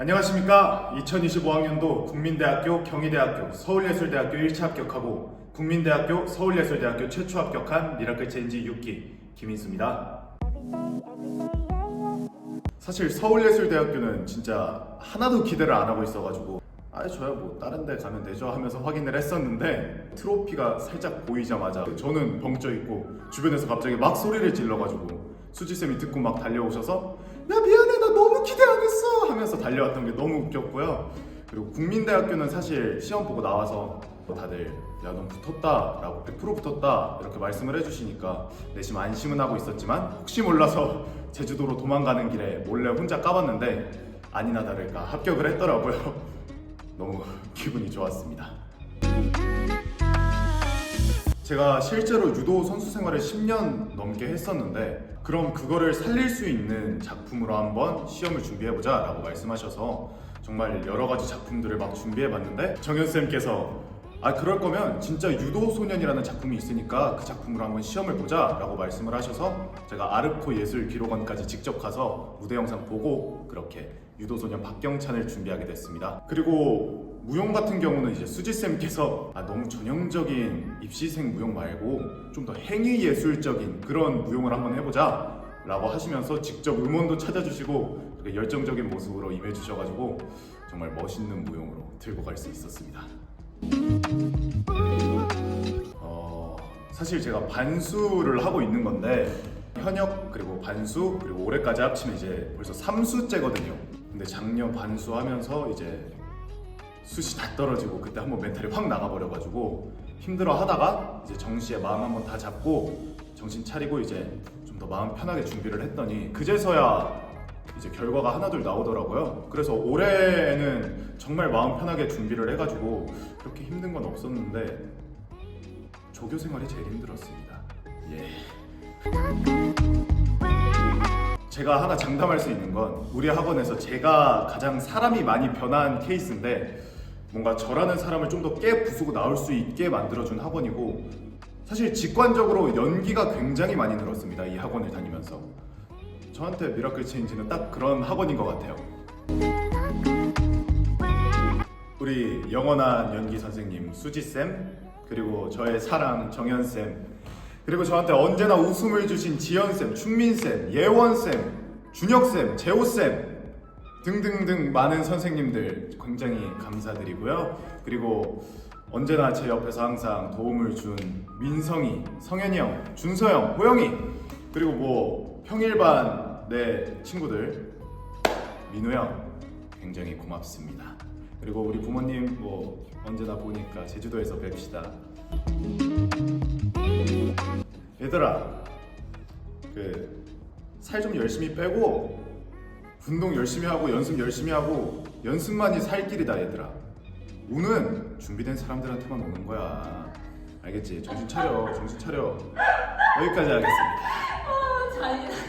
안녕하십니까. 2025학년도 국민대학교 경희대학교 서울예술대학교 1차 합격하고 국민대학교 서울예술대학교 최초 합격한 미라클 체인지 6기 김인수입니다. 사실 서울예술대학교는 진짜 하나도 기대를 안 하고 있어가지고 아 저야 뭐 다른 데 가면 되죠 하면서 확인을 했었는데 트로피가 살짝 보이자마자 저는 벙쪄 있고 주변에서 갑자기 막 소리를 질러가지고 수지쌤이 듣고 막 달려오셔서 야 미안해 나 너무 기대 안 했어 하면서 달려왔던 게 너무 웃겼고요. 그리고 국민대학교는 사실 시험 보고 나와서 다들 야 넌 붙었다 라고 100% 붙었다 이렇게 말씀을 해주시니까 내심 안심은 하고 있었지만 혹시 몰라서 제주도로 도망가는 길에 몰래 혼자 까봤는데 아니나 다를까 합격을 했더라고요. 너무 기분이 좋았습니다 제가 실제로 유도 선수 생활을 10년 넘게 했었는데 그럼 그거를 살릴 수 있는 작품으로 한번 시험을 준비해보자 라고 말씀하셔서 정말 여러 가지 작품들을 막 준비해봤는데 정현쌤께서 아 그럴 거면 진짜 유도 소년이라는 작품이 있으니까 그 작품으로 한번 시험을 보자 라고 말씀을 하셔서 제가 아르코 예술 기록원까지 직접 가서 무대 영상 보고 그렇게 유도 소년 박경찬을 준비하게 됐습니다. 그리고 무용 같은 경우는 이제 수지쌤께서 아, 너무 전형적인 입시생 무용 말고 좀 더 행위 예술적인 그런 무용을 한번 해보자 라고 하시면서 직접 음원도 찾아주시고 열정적인 모습으로 임해주셔가지고 정말 멋있는 무용으로 들고 갈 수 있었습니다 어, 사실 제가 반수를 하고 있는 건데 현역 그리고 반수 그리고 올해까지 합치면 이제 벌써 3수째거든요. 근데 작년 반수하면서 이제 숱이 다 떨어지고 그때 한번 멘탈이 확 나가버려가지고 힘들어 하다가 이제 정시에 마음 한번 다 잡고 정신 차리고 이제 좀 더 마음 편하게 준비를 했더니 그제서야 이제 결과가 하나둘 나오더라고요. 그래서 올해는 정말 마음 편하게 준비를 해가지고 그렇게 힘든 건 없었는데 조교 생활이 제일 힘들었습니다. 예. 제가 하나 장담할 수 있는 건 우리 학원에서 제가 가장 사람이 많이 변한 케이스인데 뭔가 저라는 사람을 좀 더 깨 부수고 나올 수 있게 만들어준 학원이고 사실 직관적으로 연기가 굉장히 많이 늘었습니다 이 학원을 다니면서 저한테 미라클 체인지는 딱 그런 학원인 것 같아요 우리 영원한 연기 선생님 수지 쌤 그리고 저의 사랑 정현 쌤 그리고 저한테 언제나 웃음을 주신 지연쌤, 충민 쌤, 예원 쌤, 준혁 쌤, 재호 쌤 등등등 많은 선생님들 굉장히 감사드리고요. 그리고 언제나 제 옆에서 항상 도움을 준 민성이, 성현이 형, 준서 형, 호영이 그리고 뭐 평일반 내 친구들 민우 형 굉장히 고맙습니다. 그리고 우리 부모님 뭐 언제나 보니까 제주도에서 뵙시다. 얘들아 그 살 좀 열심히 빼고 운동 열심히 하고 연습 열심히 하고 연습만이 살 길이다 얘들아 운은 준비된 사람들한테만 오는 거야 알겠지? 정신 차려 정신 차려 여기까지 하겠습니다 아, 잔인하다.